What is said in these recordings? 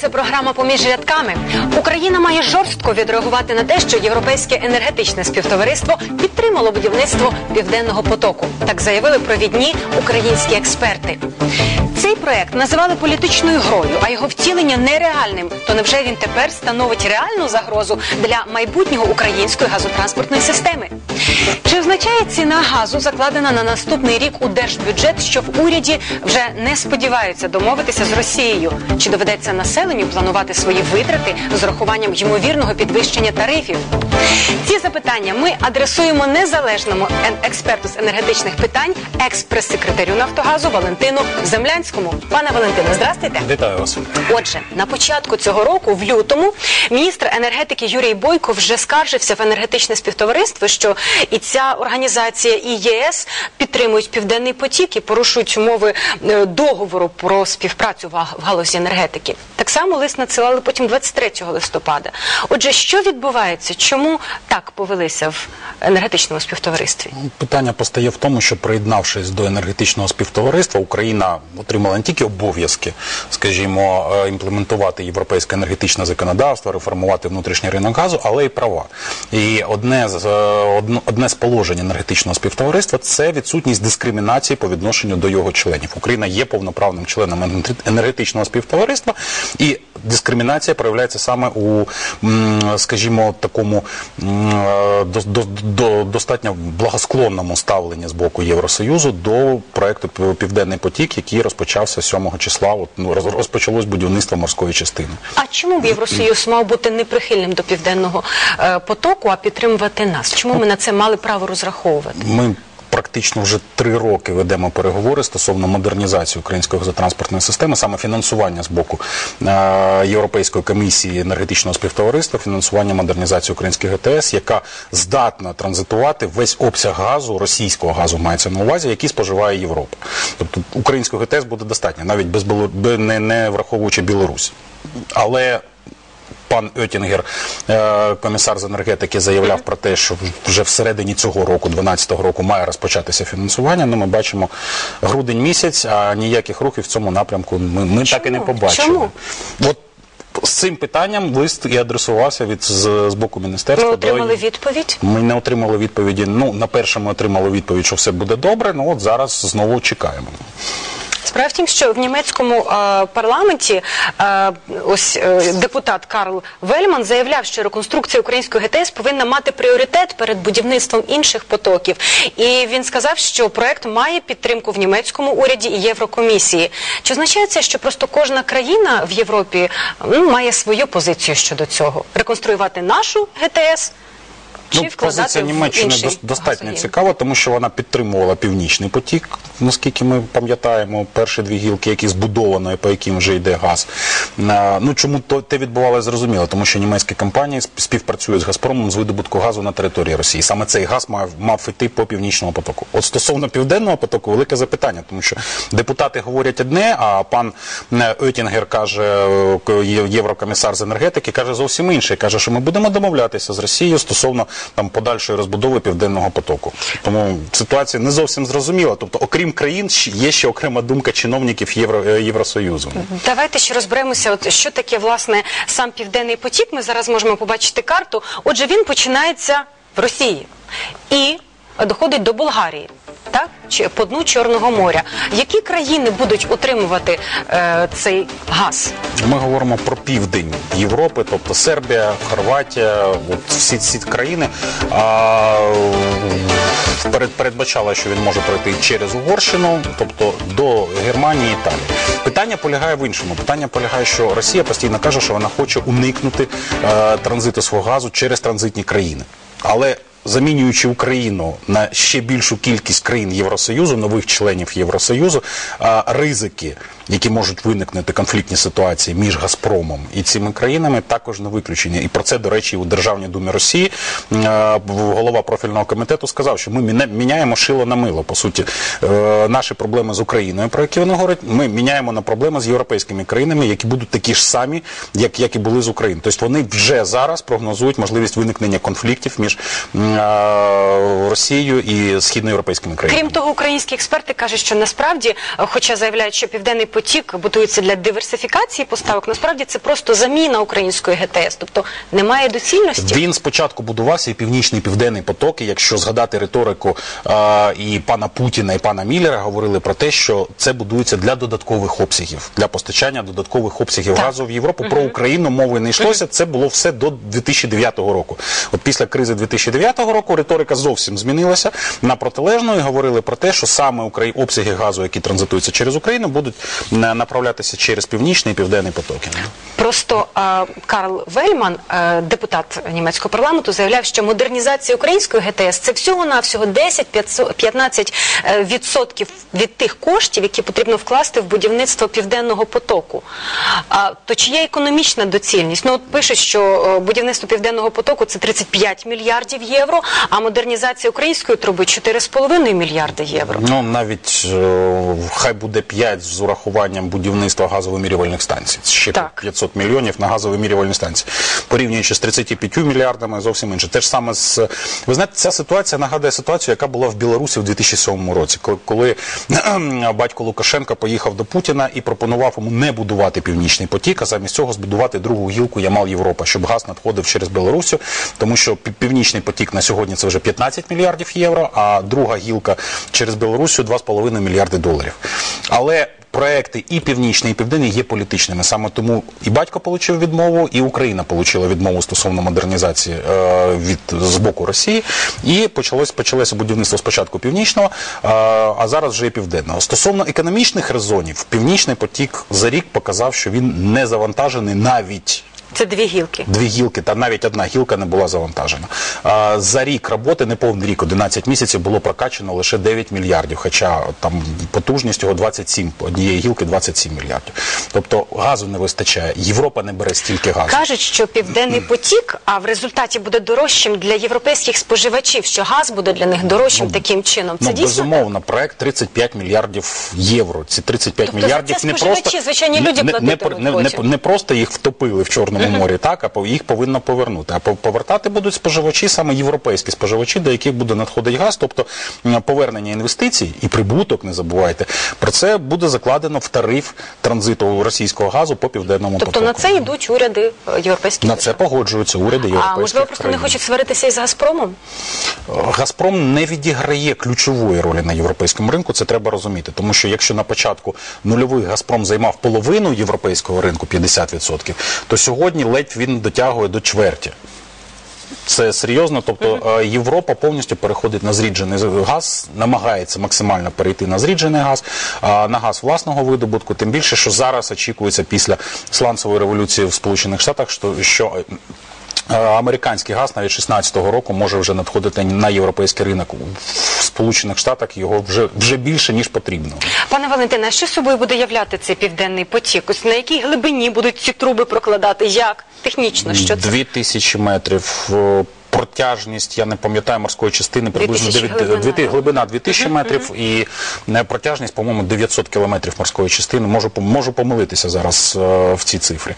Це програма поміж рядками. Україна має жорстко відреагувати на те, що європейське енергетичне співтовариство підтримало будівництво південного потоку. Так заявили провідні українські експерти. Проект називали політичною грою, а його втілення нереальним. То невже він тепер становить реальну загрозу для майбутнього української газотранспортної системи? Чи означає ціна газу, закладена на наступний рік у держбюджет, що в уряді вже не сподіваються домовитися з Росією? Чи доведеться населенню планувати свої витрати з урахуванням ймовірного підвищення тарифів? Ці запитання ми адресуємо незалежному експерту з енергетичних питань, екс-прес-секретарю Нафтогазу Валентину Землянському. Пане Валентине, здрастуйте. Вітаю вас. Отже, на початку цього року, в лютому, міністр енергетики Юрій Бойко вже скаржився в енергетичне співтовариство, що і ця організація, і ЄС підтримують південний потік і порушують умови е, договору про співпрацю в галузі енергетики. Так само лист надсилали потім 23 листопада. Отже, що відбувається? Чому так повелися в енергетичному співтоваристві? Питання постає в тому, що приєднавшись до енергетичного співтовариства, Україна отримала не тільки обов'язки, скажімо, е, імплементувати європейське енергетичне законодавство, реформувати внутрішній ринок газу, але й права. І одне з е, одне з положень енергетичного співтовариства це відсутність дискримінації по відношенню до його членів. Україна є повноправним членом енергетичного співтовариства, і дискримінація проявляється саме у, скажімо, такому е, до, до, до, достатньо благосклонному ставленні з боку Євросоюзу до проекту «Пів- Південний потік, який розпочався 7 числа. От, ну, роз- розпочалось будівництво морської частини. А чому б Євросоюз мав бути неприхильним до південного е, потоку, а підтримувати нас? Чому ми на це мали право розраховувати? Ми практично вже три роки ведемо переговори стосовно модернізації української газотранспортної системи, саме фінансування з боку е, Європейської комісії енергетичного співтовариства, фінансування модернізації українських ГТС, яка здатна транзитувати весь обсяг газу, російського газу мається на увазі, який споживає Європа. Тобто українського ГТС буде достатньо, навіть без не, не враховуючи Білорусь. Але Пан Оттінгер, е, комісар з енергетики, заявляв про те, що вже всередині цього року, 12-го року, має розпочатися фінансування. Ну, ми бачимо грудень місяць, а ніяких рухів в цьому напрямку ми, ми так і не побачили. Чому? От з цим питанням лист і адресувався від з, з боку міністерства. Ми отримали до- відповідь. Ми не отримали відповіді. Ну, на першому отримали відповідь, що все буде добре. Ну от зараз знову чекаємо. Справа в тім, що в німецькому е, парламенті е, ось е, депутат Карл Вельман заявляв, що реконструкція української ГТС повинна мати пріоритет перед будівництвом інших потоків. І він сказав, що проект має підтримку в німецькому уряді і Єврокомісії. Чи означає це, що просто кожна країна в Європі ну, має свою позицію щодо цього? Реконструювати нашу ГТС? Чи Ну, вкладати позиція в Німеччини інший достатньо газогін? цікава, тому що вона підтримувала північний потік, наскільки ми пам'ятаємо, перші дві гілки, які збудовані, по яким вже йде газ. Е, Ну чому то те відбувалося зрозуміло, тому що німецькі компанії сп- співпрацюють з Газпромом з видобутку газу на території Росії. Саме цей газ мав мав йти по північному потоку. От стосовно південного потоку, велике запитання, тому що депутати говорять одне, а пан е, Оттінгер каже, е, єврокомісар з енергетики, каже зовсім інше. Каже, що ми будемо домовлятися з Росією стосовно там подальшої розбудови південного потоку. Тому ситуація не зовсім зрозуміла. Тобто, окрім країн, є ще окрема думка чиновників Євро, е, Євросоюзу. Давайте ще розберемося, от що таке власне сам південний потік. Ми зараз можемо побачити карту. Отже, він починається в Росії і доходить до Болгарії. Так, чи по дну Чорного моря. Які країни будуть утримувати е, цей газ? Ми говоримо про південь Європи, тобто Сербія, Хорватія, от всі ці країни. А, перед, передбачала, що він може пройти через Угорщину, тобто до Германії і Італії. Питання полягає в іншому. Питання полягає, що Росія постійно каже, що вона хоче уникнути е, транзиту свого газу через транзитні країни. Але замінюючи Україну на ще більшу кількість країн Євросоюзу, нових членів Євросоюзу, ризики, які можуть виникнути конфліктні ситуації між Газпромом і цими країнами, також не виключені. І про це, до речі, у Державній думі Росії е, голова профільного комітету сказав, що ми міняємо шило на мило. По суті, Е, наші проблеми з Україною, про які вони говорять, ми міняємо на проблеми з європейськими країнами, які будуть такі ж самі, як, як і були з Україною. Тобто вони вже зараз прогнозують можливість виникнення конфліктів між е, Росією і східноєвропейськими країнами. Крім того, українські експерти кажуть, що насправді, хоча заявляють, що південний потік будується для диверсифікації поставок. Насправді це просто заміна української ГТС, тобто немає доцільності. Він спочатку будувався і північний і південний потоки. Якщо згадати риторику і пана Путіна, і пана Міллера, говорили про те, що це будується для додаткових обсягів, для постачання додаткових обсягів Так. газу в Європу. Про Україну мови не йшлося. Це було все до 2009 року. От після кризи 2009 року риторика зовсім змінилася на протилежну і говорили про те, що саме обсяги газу, які транзитуються через Україну, будуть направлятися через північний і південний потоки. Просто е, Карл Вельман, е, депутат німецького парламенту, заявляв, що модернізація української ГТС це всього навсього 10-15 е, відсотків від тих коштів, які потрібно вкласти в будівництво південного потоку. А то чи є економічна доцільність? Ну от пишуть, що е, будівництво південного потоку це 35 мільярдів євро, а модернізація української труби 4,5 мільярди євро. Ну навіть е, хай буде 5 з урахуванням будівництва газовимірювальних станцій. Ще Так. 500 мільйонів на газовимірювальні станції. Порівнюючи з 35 мільярдами, зовсім інше. Те ж саме з ви знаєте, ця ситуація нагадує ситуацію, яка була в Білорусі в 2007 році, коли, коли батько Лукашенка поїхав до Путіна і пропонував йому не будувати північний потік, а замість цього збудувати другу гілку Ямал Європа, щоб газ надходив через Білорусю, тому що пів- північний потік на сьогодні це вже 15 мільярдів євро, а друга гілка через Білорусю 2,5 мільярди доларів. Але проекти і північний, і південний є політичними. Саме тому і батько отримав відмову, і Україна отримала відмову стосовно модернізації е, від з боку Росії. І почалось почалося будівництво спочатку північного, е, а зараз вже і південного. Стосовно економічних резонів, північний потік за рік показав, що він не завантажений навіть Це дві гілки. дві гілки, та навіть одна гілка не була завантажена. А, За рік роботи, не повний рік, 11 місяців було прокачано лише 9 мільярдів, хоча там потужність його 27, однієї гілки 27 мільярдів. Тобто газу не вистачає. Європа не бере стільки газу. Кажуть, що південний потік, а в результаті буде дорожчим для європейських споживачів, що газ буде для них дорожчим таким чином. Це Ну, дійсно безумовно, проект 35 мільярдів євро. Ці 35 Тобто за мільярдів це не споживачі, просто звичайні люди не, не, не, не, не просто їх втопили в Чорному морі, так а їх повинно повернути. А по- повертати будуть споживачі, саме європейські споживачі, до яких буде надходить газ. Тобто повернення інвестицій і прибуток, не забувайте, про це буде закладено в тариф транзиту російського газу по південному Тобто потоку. на це йдуть уряди е, європейські. На це погоджуються уряди європейських а можливо просто не хочуть сваритися із Газпромом? Газпром не відіграє ключової ролі на європейському ринку. Це треба розуміти, тому що якщо на початку нульових Газпром займав половину європейського ринку 50%, то сьогодні ледь він дотягує до чверті. Це серйозно, тобто е, Європа повністю переходить на зріджений газ, намагається максимально перейти на зріджений газ, на газ власного видобутку. Тим більше, що зараз очікується після сланцевої революції в Сполучених Штатах, що, американський газ навіть 16-го року може вже надходити на європейський ринок. В Сполучених Штатах його вже вже більше ніж потрібно. Пане Валентине, що собою буде являти цей південний потік? Ось на якій глибині будуть ці труби прокладати? Як? Технічно, що це? Дві тисячі метрів. Протяжність, я не пам'ятаю морської частини, приблизно 2000 дев'ять- глибина. дві ти- глибина 2000 метрів і е, протяжність, по-моєму, 900 кілометрів морської частини. Можу, можу помилитися зараз е, в цій цифрі.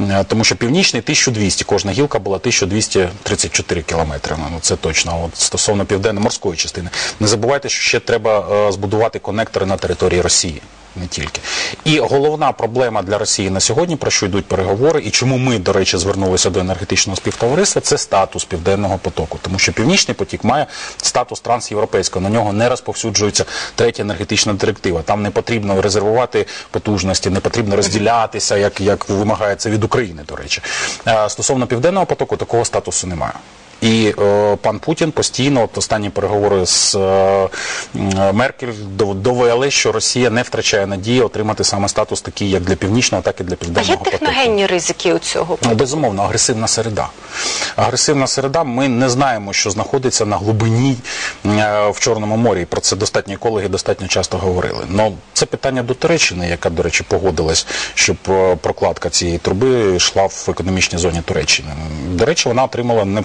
Е, Тому що північний 1200, кожна гілка була 1234 кілометри. Ну, це точно. От стосовно південно-морської частини. Не забувайте, що ще треба е, збудувати конектори на території Росії. Не тільки. І головна проблема для Росії на сьогодні, про що йдуть переговори, і чому ми, до речі, звернулися до енергетичного співтовариства, це статус південного потоку. Тому що північний потік має статус трансєвропейського. На нього не розповсюджується третя енергетична директива. Там не потрібно резервувати потужності, не потрібно розділятися, як, як вимагає це від України, до речі. Е, Стосовно південного потоку, такого статусу немає. І е, пан Путін постійно, от останні переговори з е, Меркель дов- довели, що Росія не втрачає надії отримати саме статус такий, як для північного, так і для А є південного потоку. техногенні ризики у цього? Ну, безумовно, агресивна середа. Агресивна середа, ми не знаємо, що знаходиться на глибині е, в Чорному морі. Про це достатньо екологи достатньо часто говорили. Но це питання до Туреччини, яка, до речі, погодилась, щоб е, прокладка цієї труби йшла в економічній зоні Туреччини. До речі, вона отримала не-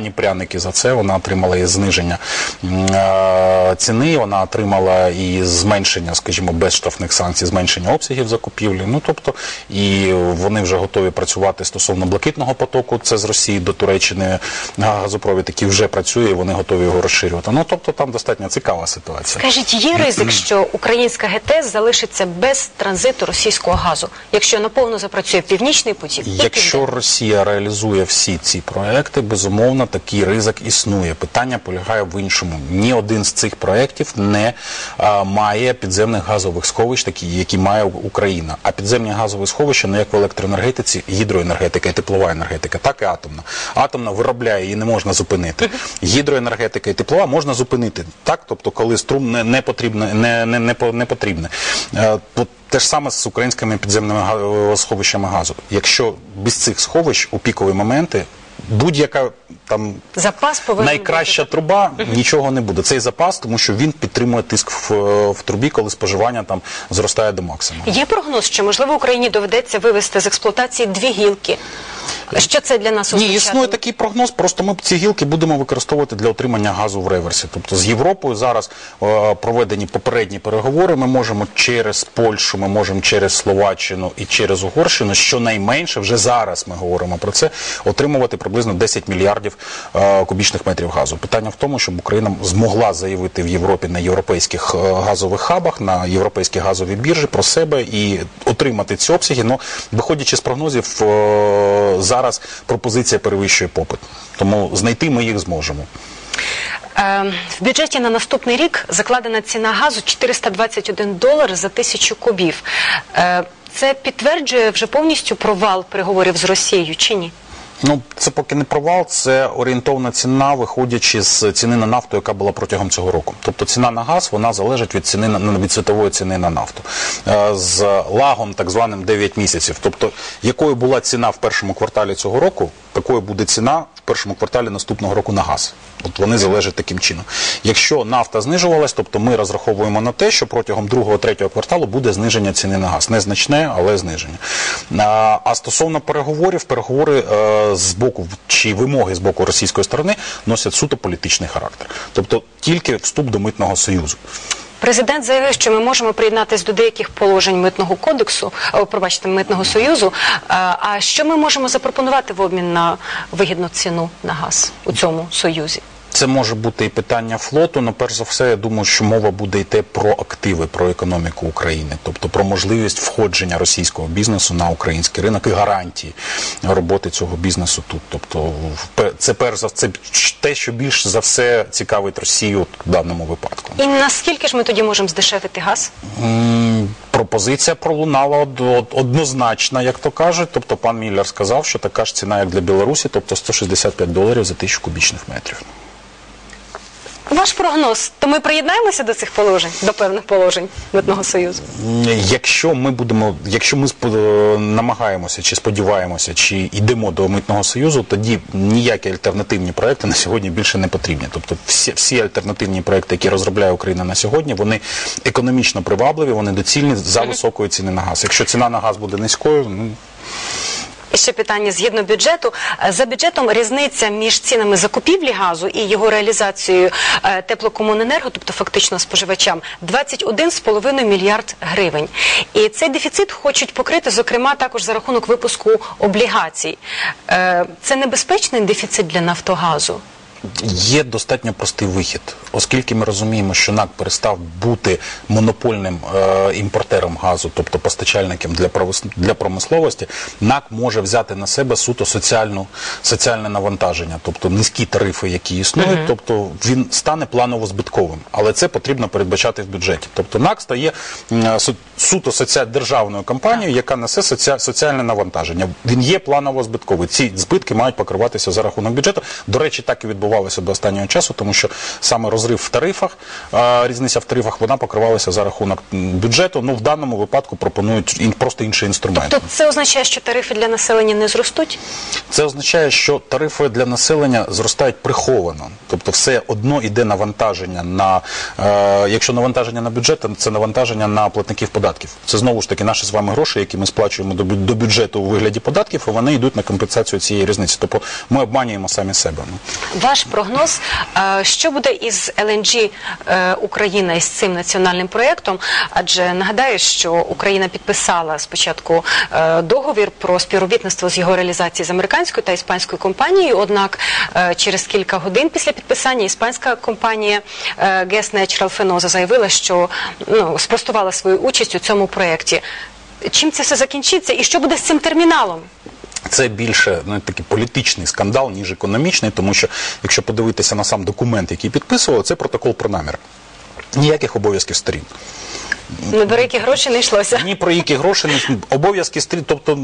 непогані пряники за це. Вона отримала і зниження е, ціни, вона отримала і зменшення, скажімо, безштрафних санкцій, зменшення обсягів закупівлі. Ну тобто, і вони вже готові працювати стосовно блакитного потоку. Це з Росії. Росії до Туреччини газопровід, який вже працює, і вони готові його розширювати. Ну тобто там достатньо цікава ситуація. Скажіть, є ризик, що українська ГТС залишиться без транзиту російського газу, якщо наповно запрацює північний потік? Якщо Росія реалізує всі ці проекти, безумовно такий ризик існує. Питання полягає в іншому. Ні один з цих проєктів не а, має підземних газових сховищ, такі які має Україна. А підземні газові сховища, ну як в електроенергетиці, гідроенергетика і теплова енергетика, так і атомна. Атомна виробляє її не можна зупинити. Гідроенергетика і теплова можна зупинити. Так, тобто, коли струм не, не потрібне, не, не, не, не потрібне. Е, те ж саме з українськими підземними сховищами газу. Якщо без цих сховищ у пікові моменти будь-яка там запас найкраща найкраща труба нічого не буде. Цей запас, тому що він підтримує тиск в, в трубі, коли споживання там зростає до максимуму. Є прогноз, що можливо Україні доведеться вивести з експлуатації дві гілки. Що це для нас Ні, існує такий прогноз. Просто ми ці гілки будемо використовувати для отримання газу в реверсі. Тобто з Європою зараз е, проведені попередні переговори. Ми можемо через Польщу, ми можемо через Словаччину і через Угорщину, щонайменше вже зараз ми говоримо про це, отримувати приблизно 10 мільярдів е, кубічних метрів газу. Питання в тому, щоб Україна змогла заявити в Європі на європейських е, газових хабах, на європейській газовій біржі про себе і отримати ці обсяги. Ну, виходячи з прогнозів, е, зараз пропозиція перевищує попит. Тому знайти ми їх зможемо. Е, В бюджеті на наступний рік закладена ціна газу 421 долар за тисячу кубів. Е, Це підтверджує вже повністю провал переговорів з Росією чи ні? Ну, це поки не провал, це орієнтовна ціна, виходячи з ціни на нафту, яка була протягом цього року. Тобто ціна на газ вона залежить від ціни на від світової ціни на нафту Е, з лагом, так званим 9 місяців. Тобто, якою була ціна в першому кварталі цього року, такою буде ціна в першому кварталі наступного року на газ. От вони залежать таким чином. Якщо нафта знижувалась, тобто ми розраховуємо на те, що протягом другого третього кварталу буде зниження ціни на газ. Незначне, але зниження. А, а стосовно переговорів, переговори е, з боку чи вимоги з боку російської сторони носять суто політичний характер. Тобто тільки вступ до митного союзу. Президент заявив, що ми можемо приєднатися до деяких положень митного кодексу, о, пробачте, митного союзу. А що ми можемо запропонувати в обмін на вигідну ціну на газ у цьому союзі? Це може бути і питання флоту, але перш за все, я думаю, що мова буде йти про активи, про економіку України, тобто про можливість входження російського бізнесу на український ринок і гарантії роботи цього бізнесу тут. Тобто, це перш за це те, що більш за все цікавить Росію в даному випадку. І наскільки ж ми тоді можемо здешевити газ? Пропозиція пролунала од- од- однозначна, як то кажуть. Тобто пан Міллер сказав, що така ж ціна, як для Білорусі, тобто 165 доларів за тисячу кубічних метрів. Ваш прогноз, то ми приєднаємося до цих положень, до певних положень митного союзу? Якщо ми будемо, якщо ми намагаємося, чи сподіваємося, чи йдемо до митного союзу, тоді ніякі альтернативні проекти на сьогодні більше не потрібні. Тобто, всі, всі альтернативні проекти, які розробляє Україна на сьогодні, вони економічно привабливі, вони доцільні за високої ціни на газ. Якщо ціна на газ буде низькою, ну ще питання згідно бюджету. Е, За бюджетом різниця між цінами закупівлі газу і його реалізацією е, теплокомуненерго, тобто фактично споживачам, 21,5 мільярд гривень. І цей дефіцит хочуть покрити, зокрема, також за рахунок випуску облігацій. Е, Це небезпечний дефіцит для Нафтогазу. Є достатньо простий вихід, оскільки ми розуміємо, що НАК перестав бути монопольним е, імпортером газу, тобто постачальником для для промисловості, НАК може взяти на себе суто соціальну соціальне навантаження, тобто низькі тарифи, які існують, тобто він стане планово збитковим, але це потрібно передбачати в бюджеті. Тобто НАК стає су- суто соці... державною компанією, яка несе соці... соціальне навантаження. Він є планово збитковий. Ці збитки мають покриватися за рахунок бюджету. До речі, так і відбувалося до останнього часу, тому що саме розрив в тарифах, різниця в тарифах, вона покривалася за рахунок бюджету. Ну в даному випадку пропонують просто інший інструмент. То це означає, що тарифи для населення не зростуть? Це означає, що тарифи для населення зростають приховано. Тобто все одно йде навантаження на е, якщо навантаження на бюджет, то це навантаження на платників податків. Це знову ж таки наші з вами гроші, які ми сплачуємо до, до бюджету у вигляді податків, і вони йдуть на компенсацію цієї різниці. Тобто ми обманюємо самі себе. Ваш ваш прогноз, е, що буде із LNG е, Україна із цим національним проєктом? Адже нагадаю, що Україна підписала спочатку е, договір про співробітництво з його реалізації з американською та іспанською компанією. Однак через кілька годин після підписання іспанська компанія Gas Natural Fenosa заявила, що ну, спростувала свою участь у цьому проєкті. Чим це все закінчиться і що буде з цим терміналом? Це більше ну, такий політичний скандал, ніж економічний, тому що якщо подивитися на сам документ, який підписував, це протокол про намір. Ніяких обов'язків сторін. Не про які гроші не йшлося. Ні про які гроші не обов'язки сторін, тобто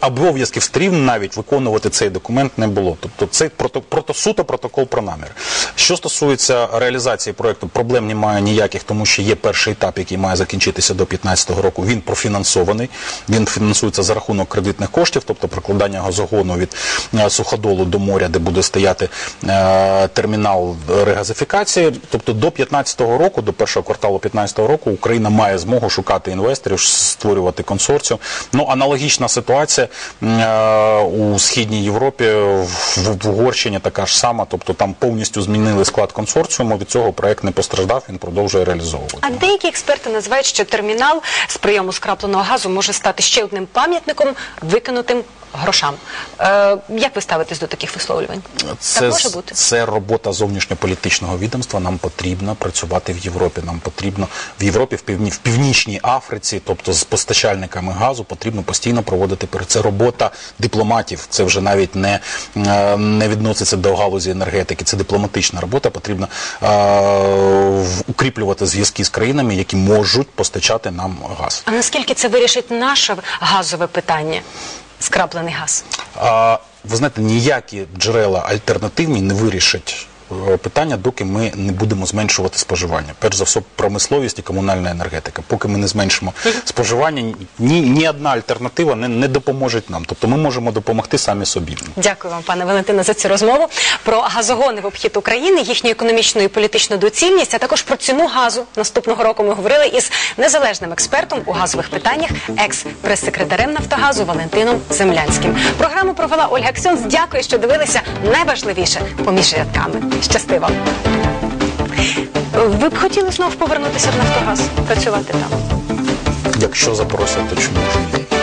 обов'язків сторін навіть виконувати цей документ не було. Тобто це прото, прото суто протокол про намір. Що стосується реалізації проекту, проблем немає ніяких, тому що є перший етап, який має закінчитися до 2015 року. Він профінансований. Він фінансується за рахунок кредитних коштів, тобто прокладання газогону від е, суходолу до моря, де буде стояти е, термінал регазифікації. Тобто до 2015 року, до першого кварталу 2015 року, Україна має змогу шукати інвесторів, створювати консорціум. Ну аналогічна ситуація е, у східній Європі, в, в Угорщині така ж сама. Тобто там повністю змінили склад консорціуму. Від цього проект не постраждав. Він продовжує реалізовувати. А деякі експерти називають, що термінал з прийому скрапленого газу може стати ще одним пам'ятником викинутим грошам. Е, як ви ставитесь до таких висловлювань? Це, так може бути? це робота зовнішньополітичного відомства. Нам потрібно працювати в Європі. Нам потрібно в Європі, в півні в північній Африці, тобто з постачальниками газу, потрібно постійно проводити Це робота дипломатів. Це вже навіть не, е, не відноситься до галузі енергетики. Це дипломатична робота. Потрібно е, укріплювати зв'язки з країнами, які можуть постачати нам газ. А наскільки це вирішить наше газове питання? Скраплений газ. А, ви знаєте, ніякі джерела альтернативні не вирішать питання, доки ми не будемо зменшувати споживання. Перш за все, промисловість і комунальна енергетика. Поки ми не зменшимо споживання, ні, ні одна альтернатива не, не допоможе нам. Тобто ми можемо допомогти самі собі. Дякую вам, пане Валентине, за цю розмову про газогони в обхід України, їхню економічну і політичну доцільність, а також про ціну газу. Наступного року ми говорили із незалежним експертом у газових питаннях, екс-прес-секретарем Нафтогазу Валентином Землянським. Програму провела Ольга Ксьонс. Дякую, що дивилися найважливіше поміж рядками. Щасти вам! Ви б хотіли знов повернутися в Нафтогаз, працювати там? Якщо запросять, то чому ж ні?